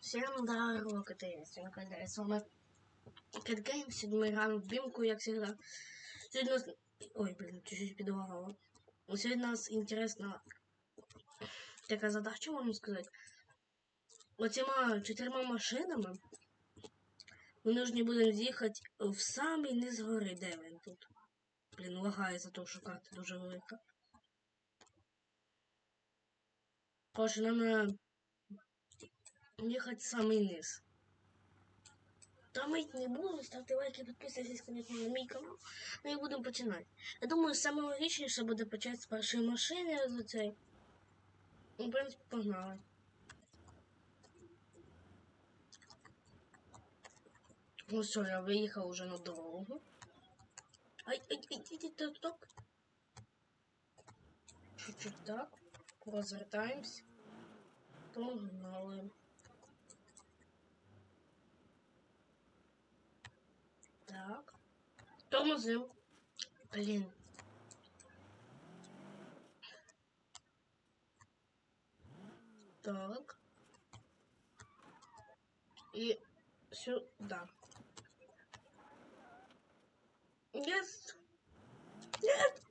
Всем здорово, КТС, КТС, с вами Кэтгейм, играем в бимку, як всегда. Сегодня у нас... Ой, блин, чуть-чуть підлагало. Сегодня у нас интересна така задача, можна сказати. Оціма чотирма машинами ми нужні будемо з'їхати в самий низ гори, де він тут. Блін, лагає за то, що карта дуже велика. Короче, нам ехать в самый низ. Томить не буду, ставте лайки, підписуйтесь, конечно, на мій канал. Ну і будемо починати. Я думаю, саме логічніше буде почати з першої машини з цей. Ну, в принципі, погнали. Ну все, я виїхав уже на дорогу. Ай, ай, ай, ай, так, так. Чуть-чуть так. Розвертаємось. Погнали. Так. Тормозим. Блин. Так. И сюда. Yes. Нет.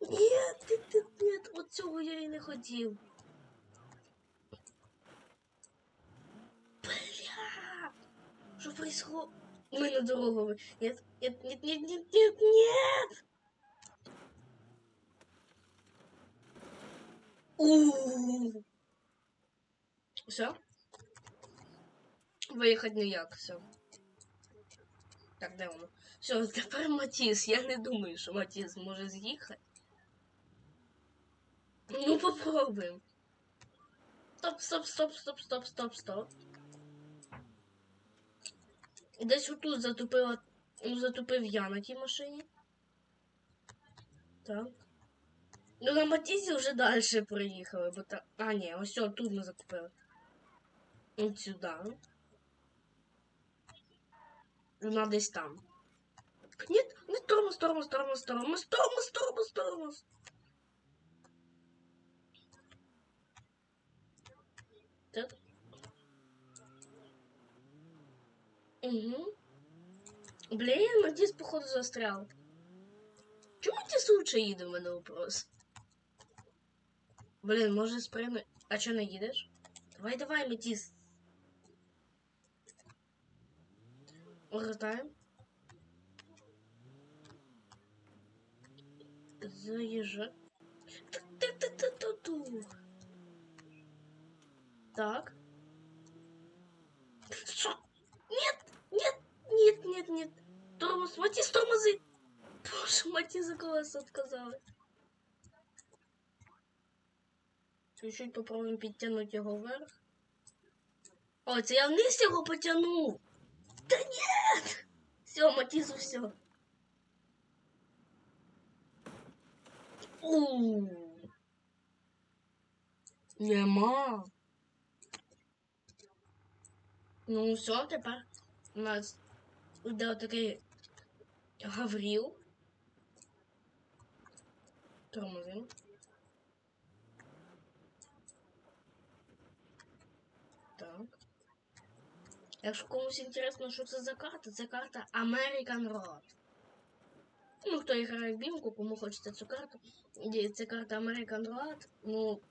Нет, нет, нет, нет. От цього я і не хотів. Бля. Что происходит? Мы на вы- Нет, нет, нет, нет, нет, нет, нет. У. Все? Виїхати ніяк, все. Так, де воно? Все, тепер Матіс. Я не думаю, що Матіс може з'їхати. Ну, попробуємо. Стоп, стоп, стоп, стоп, стоп, стоп, стоп. Десь отут затупила. Затупив я на тій машині. Так. Ну, на Матізі вже далі проїхали, бо та. А, ні, ось тут ми затупили. От сюди. Вона десь там. Ні, не тормоз, тормоз, тормоз, тормоз, тормоз, тормоз, тормоз. Так. Угу. Блін, Матіс, походу, застрял. Чому Матіс лучше їде в мене вопрос? Блін, може спригнути. А чого не їдеш? Давай, давай, Матіс. Гортаємо. Заїжджай. Так. Что? Нет, нет, нет, нет, нет. Тормоз, Матис, тормози. Боже, Матис отказали. Чуть-чуть попробуем підтягнути його вверх. О, це я вниз його потягнув. Да нет! Все, Матису все. У. Нема. Ну, все, тепер у нас буде такий Гавріл. Тормозим. Так. Якщо комусь інтересно, що це за карта, це карта American Road. Ну, хто грає в бімку, кому хочеться цю карту. І Це карта American Road. Ну,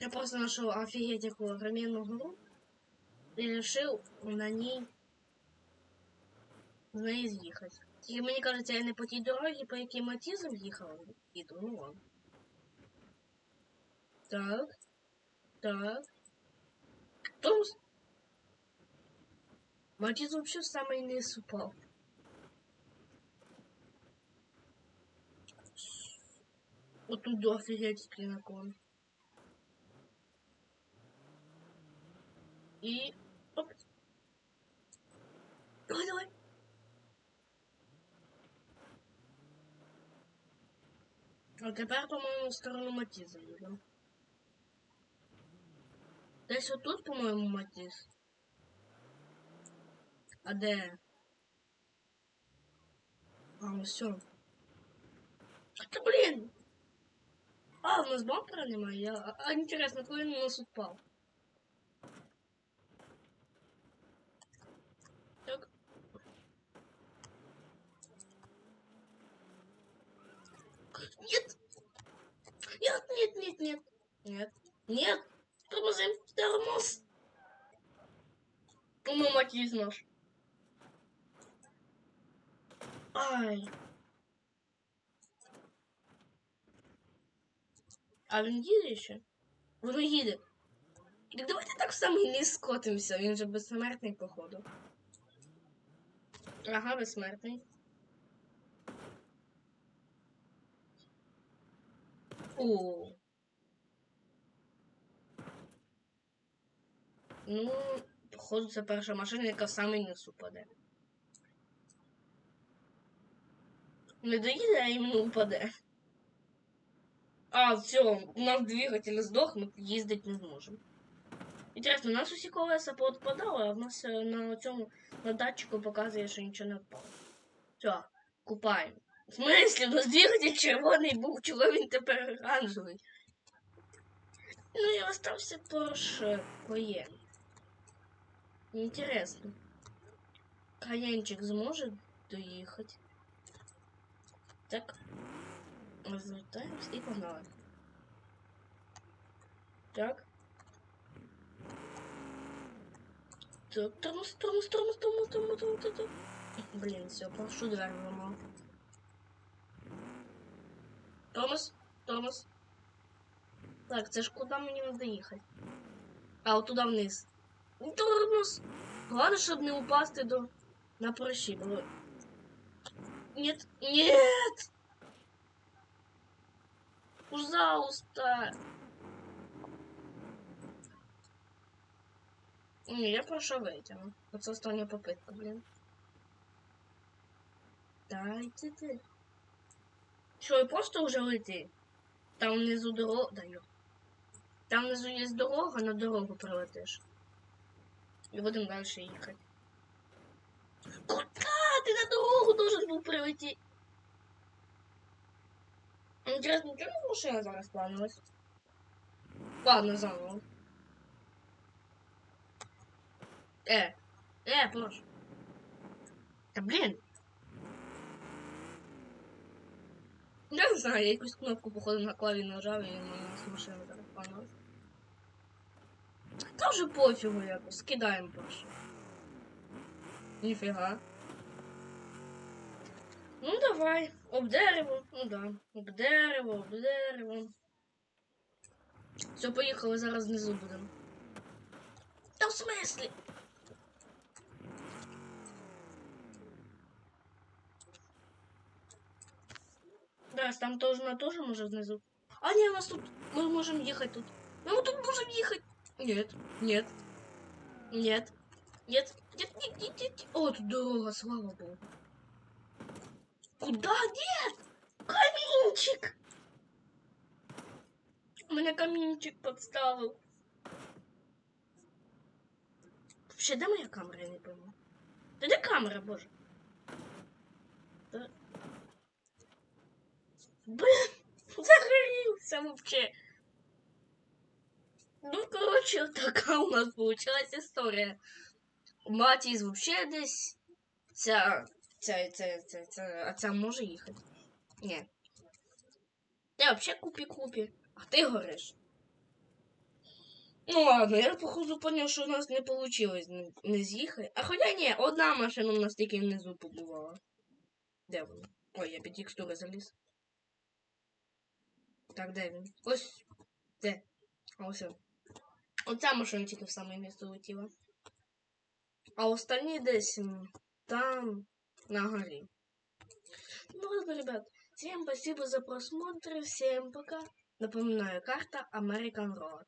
я просто нашел офигеть яку огроменную гору и решил на ней на ней з'їхати. Тільки мені кажеться, я не по тій дорозі, по якій Матізом їхав, іду, ну ладно. Так. Так. Томс. Матіз вообще в самий низ упав. Отут офігеть клинокон. И... Оп. Давай, давай. А теперь, по-моему, в сторону Матиза идем. Десь вот тут, по-моему, Матиз. А де? А, ну все. А ты, блин! А, у нас бампера немає. Я... А, а интересно, какой він у нас упал? Так. Нет! Нет. Тормозим, тормоз. Ну, мать наш. Ай. А він їде ще? Воно їде. Так давайте так само і не скотимося, він же безсмертний, походу. Ага, безсмертний. О. Ну, походу, це перша машина, яка в самий низ упаде. Не доїде, а іменно упаде. А, все, у нас двигатель здох, ми їздити не зможемо. Інтересно, у нас усі колеса поотпадали, а в нас е, на цьому на датчику показує, що нічого не впало. Все, купаємо. В смислі, у нас двигатель червоний був, чого він тепер оранжевий? Ну і остався Porsche Cayenne. Интересно. Каянчик зможет доехать? Так. Розвертаємось і погнали. Так. Так, тормоз, тормоз, тормоз, тормоз, тормоз, тормоз, тормоз. Блін, все, прошу дверь ламав. Тормоз, тормоз. Так, це ж куди мені треба їхати? А, от туди вниз. Тормоз. Главное, щоб не упасти до... на прощі. Нет, нет! Пожалуйста! Не, я прошу витягну. Оце остання попитка, блін. Дайте ти. Що, і просто вже лети? Там внизу дорога. Там внизу є дорога, на дорогу прилетиш. І будемо далі їхати. Куда? Ти на дорогу должен був прилетіти. Інтересно, чому машина зараз планилась? Ладно, заново. Е, е, прошу. Та блін. Я не знаю, я якусь кнопку, походу, на клаві нажав і мене з машини зараз планилась. Вже пофігу якось, скидаємо прошу. Ніфіга. Ну давай, об дерево, ну да. Об дерево, об дерево. Все, поїхали, зараз внизу будемо. Та в смислі? Да, там тоже на тоже може внизу. А ні, у нас тут. Ми можемо їхати тут. Ну, ми тут можемо їхати. Нет, нет. Нет. Нет, нет, нет, нет, нет. О, тут дорога, слава богу. Куда? Нет! Камінчик! Мене камінчик подставив. Вообще, де моя камера, я не пойму. Та де камера, боже? Та... Блин, загорелся вообще. Короче, така у нас получилась історія. Матіс вообще десь. Ця. Ця, ця, ця, ця, а ця може їхати? Ні. Ти вообще купі-купі. А ти гориш. Ну ладно, я походу поняв, що у нас не вийшло не, не з'їхати. А хоча ні, одна машина у нас тільки внизу побувала. Де вона? Ой, я під текстури заліз. Так, де він? Ось. Де? Ось. він. Оця машина тільки в саме місце летіла. А остальні десь м, там, на горі. Ну ладно, ребят. Всем спасибо за просмотр. Всем пока. Напоминаю, карта American Road.